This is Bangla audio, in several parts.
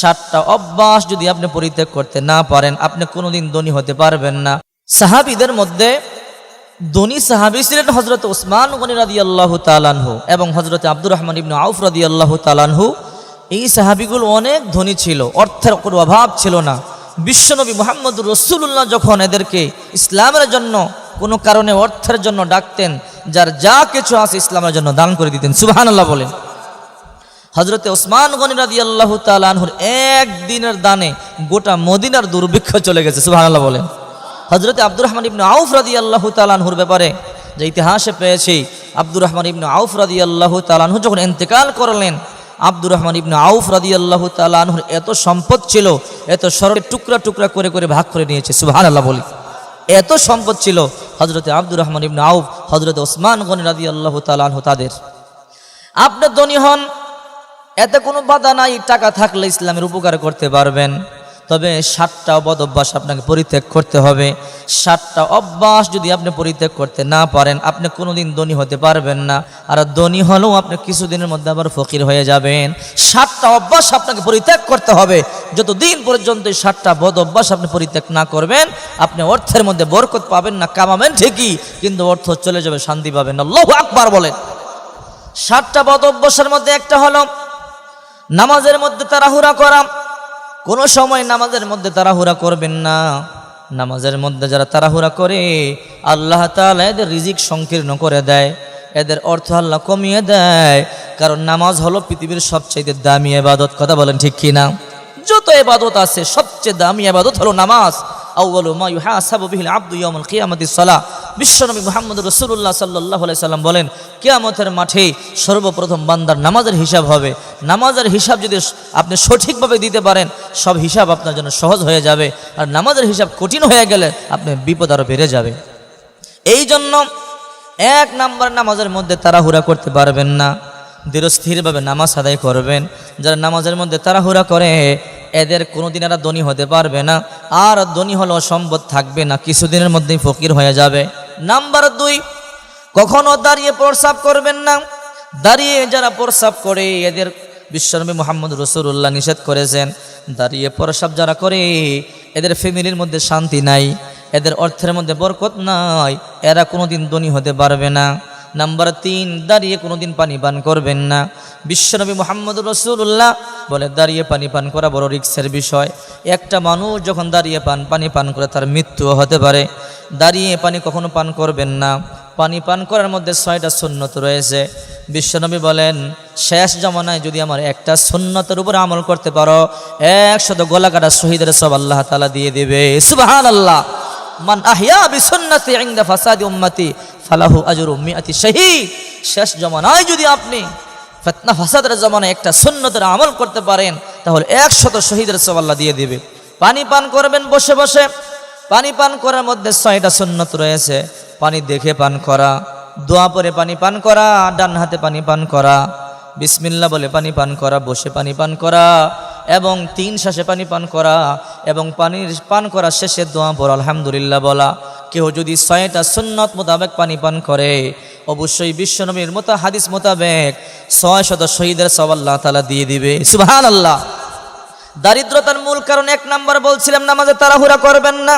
সাতটা অভ্যাস যদি আপনি পরিত্যাগ করতে না পারেন, আপনি কোনোদিন ধনী হতে পারবেন না। সাহাবিদের মধ্যে ধনী সাহাবি ছিলেন হজরত ওসমান গনি রাদি আল্লাহ তালানহু এবং হজরত আব্দুর রহমান ইবনু আউফ রাদি আল্লাহ তালানহু এই সাহাবিগুলো অনেক ধনী ছিল, অর্থের কোনো অভাব ছিল না। বিশ্বনবী মোহাম্মদ রসুল্লাহ যখন এদেরকে ইসলামের জন্য কোনো কারণে অর্থের জন্য ডাকতেন, যার যা কিছু আছে ইসলামের জন্য দান করে দিতেন সুবাহান আল্লাহ বলেন। হজরতে ওসমান গনি রাদি আল্লাহ তালানহুর একদিনের দানে গোটা মদিনার দুর্ভিক্ষ চলে গেছে সুবাহ বলেন। হজরতে আব্দুর রহমান ইবনু আউফ রাদি আল্লাহ তালানহুর ব্যাপারে যে ইতিহাসে পেয়েছি, আব্দুর রহমান ইবনু আউফ রাদি আল্লাহ তালানহু যখন ইন্তেকাল করলেন, আব্দুর রহমান ইবনু আউফ রাদি আল্লাহ তালানহুর এত সম্পদ ছিল, এত সরকে টুকরা টুকরা করে করে ভাগ করে নিয়েছে সুবাহ আল্লাহ বলি। এত সম্পদ ছিল হজরতে আব্দুর রহমান ইবনু আউফ হজরত ওসমান গনি রাদি আল্লাহ তালানহু তাদের। আপনি ধনী হন এতে কোনো বাধা নাই, টাকা থাকলে ইসলামের উপকার করতে পারবেন। তবে সাতটা বদ অভ্যাস আপনাকে পরিত্যাগ করতে হবে। সাতটা অভ্যাস যদি আপনি পরিত্যাগ করতে না পারেন, আপনি কোনোদিন ধনী হতে পারবেন না। আর ধনী হলেও আপনি কিছুদিনের মধ্যে আবার ফকির হয়ে যাবেন। সাতটা অভ্যাস আপনাকে পরিত্যাগ করতে হবে। যতদিন পর্যন্ত এই সাতটা বদ অভ্যাস আপনি পরিত্যাগ না করবেন, আপনি অর্থের মধ্যে বরকত পাবেন না, কামাবেন ঠিকই, কিন্তু অর্থ চলে যাবে, শান্তি পাবেন না। আল্লাহ আকবার বলেন। সাতটা বদ অভ্যাসের মধ্যে একটা হলো নামাজের মধ্যে তাড়াহুড়া করা। কোনো সময় নামাজের মধ্যে তাড়াহুড়া করবেন না। নামাজের মধ্যে যারা তাড়াহুড়া করে, আল্লাহ তাআলা এদের রিজিক সংকীর্ণ করে দেয়। এদের অর্থ আল্লাহ কমিয়ে দেয়। কারণ নামাজ হলো পৃথিবীর সবচেয়ে দামি এবাদত কথা বলেন ঠিক কি না যত এবাদত আছে, সবচেয়ে দামি এবাদত হলো নামাজ। আউ্বালু মা ইউহাসাবু বিহিল আব্দু ইয়াউমুল কিয়ামাতিস সালাহ। বিশ্বনবী মুহাম্মদ রাসূলুল্লাহ সাল্লাল্লাহু আলাইহি সাল্লাম বলেন, কেয়ামতের মাঠে সর্বপ্রথম বান্দার নামাজের হিসাব হবে। নামাজের হিসাব যদি আপনি সঠিকভাবে দিতে পারেন, সব হিসাব আপনার জন্য সহজ হয়ে যাবে। আর নামাজের হিসাব কঠিন হয়ে গেলে আপনি বিপদ আরও বেড়ে যাবে। এই জন্য এক নাম্বার নামাজের মধ্যে তাড়াহুড়া করতে পারবেন না। দৃঢ়স্থিরভাবে নামাজ আদায় করবেন। যারা নামাজের মধ্যে তাড়াহুড়া করে, এদের কোনোদিন এরা ধনী হতে পারবে না। আর ধনী হলেও অসম্ভব থাকবে না, কিছুদিনের মধ্যেই ফকির হয়ে যাবে। নাম্বার দুই, কখনো দাঁড়িয়ে প্রস্রাব করবেন না। দাঁড়িয়ে যারা প্রস্রাব করে, এদের বিশ্বনবী মোহাম্মদ রসুল্লাহ নিষেধ করেছেন। দাঁড়িয়ে প্রস্রাব যারা করে, এদের ফ্যামিলির মধ্যে শান্তি নাই, এদের অর্থের মধ্যে বরকত নাই, এরা কোনোদিন ধনী হতে পারবে না। নাম্বার তিন, দাঁড়িয়ে কোনোদিন পানি পান করবেন না। বিশ্বনবী মোহাম্মদ রসুল্লাহ বলে, দাঁড়িয়ে পানি পান করা বড় রিক্সের বিষয়। একটা মানুষ যখন দাঁড়িয়ে পান, পানি পান করে তার মৃত্যুও হতে পারে। দাঁড়িয়ে পানি কখনো পান করবেন না। পানি পান করার মধ্যে ছয়টা সুন্নত রয়েছে। বিশ্বনবী বলেন, শেষ জমানায় যদি আমার একটা সুন্নতের উপর আমল করতে পারো, একশত গোলাকাটা শহীদের সব আল্লাহ তালা দিয়ে দেবে। সুবাহান আল্লাহ মান আহিয়া বিসন্নতি ইনদা ফাসাদি উম্মতি, ফালাহু আজরু মিআতি শহীদ। শেষ জমানায় যদি আপনি ফেতনা ফাসাদের জমানায় একটা সুন্নতের আমল করতে পারেন, তাহলে একশত শহীদের সব আল্লাহ দিয়ে দিবে। পানি পান করবেন বসে বসে। পানি পান করার মধ্যে ছয়টা সুন্নত রয়েছে। পানি দেখে পান করা, দোয়া পরে পানি পান করা, ডান হাতে পানি পান করা বিসমিল্লা বলে পানি পান করা, বসে পানি পান করা এবং তিন শ্বাসে পানি পান করা এবং পানির পান করা শেষে দোয়া পর আলহামদুলিল্লাহ বলা। কেউ যদি ছয়টা সুন্নত মোতাবেক পানি পান করে, অবশ্যই বিশ্বনবীর মতো হাদিস মোতাবেক ছয় শত শহীদের সব তালা দিয়ে দিবে। সুবহান আল্লাহ দারিদ্রতার মূল কারণ এক নাম্বার বলছিলাম, নামাজে তাড়াহুড়া করবেন না।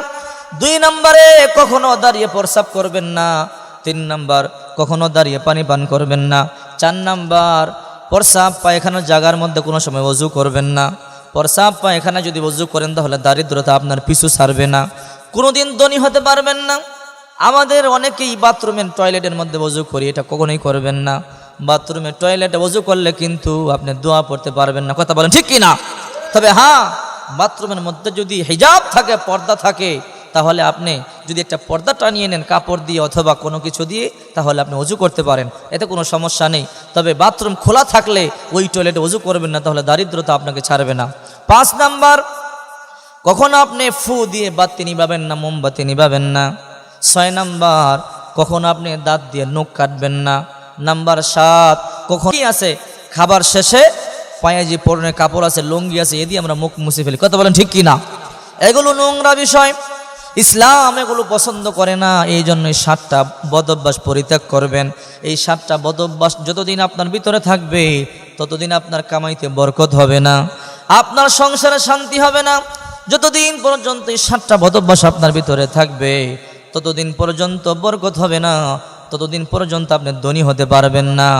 দুই নম্বরে কখনো দাঁড়িয়ে প্রসাব করবেন না। তিন নাম্বার, কখনো দাঁড়িয়ে পানি পান করবেন না। চার নাম্বার প্রস্রাব পায়খানার জায়গার মধ্যে কোনো সময় অজু করবেন না। প্রস্রাব পায়খানা যদি অজু করেন তাহলে দারিদ্রতা আপনার পিছু ছাড়বে না। কোনোদিন ধনী হতে পারবেন না। আমাদের অনেকেই বাথরুমের টয়লেটের মধ্যে অজু করি, এটা কখনোই করবেন না। বাথরুমের টয়লেটে অজু করলে কিন্তু আপনি দোয়া পড়তে পারবেন না। কথা বলেন ঠিক কি না তবে হ্যাঁ বাথরুমের মধ্যে যদি হিজাব থাকে, পর্দা থাকে তাহলে আপনি যদি একটা পর্দা টানিয়ে নেন, কাপড় দিয়ে অথবা কোনো কিছু দিয়ে, তাহলে আপনি অজু করতে পারেন। এতে কোনো সমস্যা নেই। তবে বাথরুম খোলা থাকলে ওই টয়লেটে অজু করবেন না, তাহলে দারিদ্রতা আপনাকে ছাড়বে না। পাঁচ নাম্বার, কখনো আপনি ফু দিয়ে বাতি নিবাবেন না, মোমবাতি নিবাবেন না। ছয় নাম্বার, কখনো আপনি দাঁত দিয়ে নখ কাটবেন না। নাম্বার সাত, কখন কি আছে? খাবার শেষে পায়ে যে পরনে কাপড় আছে, লুঙ্গি আছে, এ দিয়ে আমরা মুখ মুছে ফেলি। কথা বলেন ঠিক কি না এগুলো নোংরা বিষয়। ইসলাম এগুলো পছন্দ করে না, এই জন্য এই সাতটা বদভ্যাস পরিত্যাগ করবেন। এই সাতটা বদভ্যাস যতদিন আপনার ভিতরে থাকবে, ততদিন আপনার কামাইতে বরকত হবে না। আপনার সংসারে শান্তি হবে না। যতদিন পর্যন্ত এই সাতটা বদভ্যাস আপনার ভিতরে থাকবে, ততদিন পর্যন্ত বরকত হবে না। ততদিন পর্যন্ত আপনি ধনী হতে পারবেন না।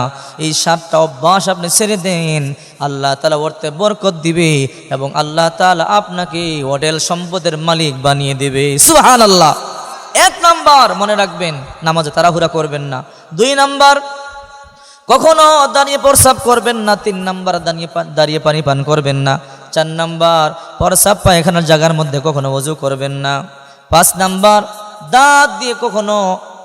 এই সাতটা অভ্যাস আপনি ছেড়ে দেন। আল্লাহ তালা ওরতে বরকত দিবে এবং আল্লাহ তালা আপনাকে হোটেল সম্পদের মালিক বানিয়ে দেবে। সুহান আল্লাহ এক নাম্বার মনে রাখবেন, নামাজে তাড়াহুড়া করবেন না। দুই নাম্বার, কখনো দাঁড়িয়ে প্রসাব করবেন না। তিন নাম্বার, দাঁড়িয়ে দাঁড়িয়ে পানি পান করবেন না। চার নাম্বার প্রসাব পায়খানার জায়গার মধ্যে কখনো অজু করবেন না। পাঁচ নাম্বার, দাঁত দিয়ে কখনো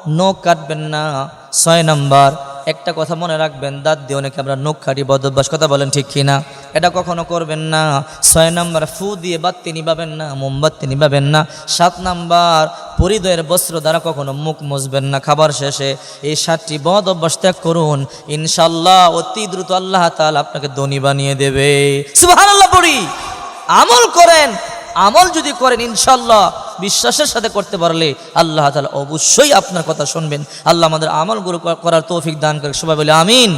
নখ কাটবেন না। ছয় নাম্বার, একটা কথা মনে রাখবেন, দাঁত দিয়ে অনেকে আমরা নখ কাটি, বদভ্যাস কথা বলেন ঠিক কিনা? এটা কখনো করবেন না। ছয় নাম্বার, ফু দিয়ে বাত্তি নিবাবেন না, মোমবাতি নিবাবেন না। সাত নাম্বার পরিদয়ের বস্ত্র দ্বারা কখনো মুখ মুছবেন না। খাবার শেষে এই সাতটি বদ অভ্যাস ত্যাগ করুন। ইনশাল্লাহ অতি দ্রুত আল্লাহ তাআলা আপনাকে ধনী বানিয়ে দেবে। আমল করেন। আমল যদি করেন ইনশাল্লাহ বিশ্বাসের সাথে করতে পারলে আল্লাহ তালা অবশ্যই আপনার কথা শুনবেন। আল্লাহ আমাদের আমলগুলো করার তৌফিক দান করে সবাই বলে, আমিন।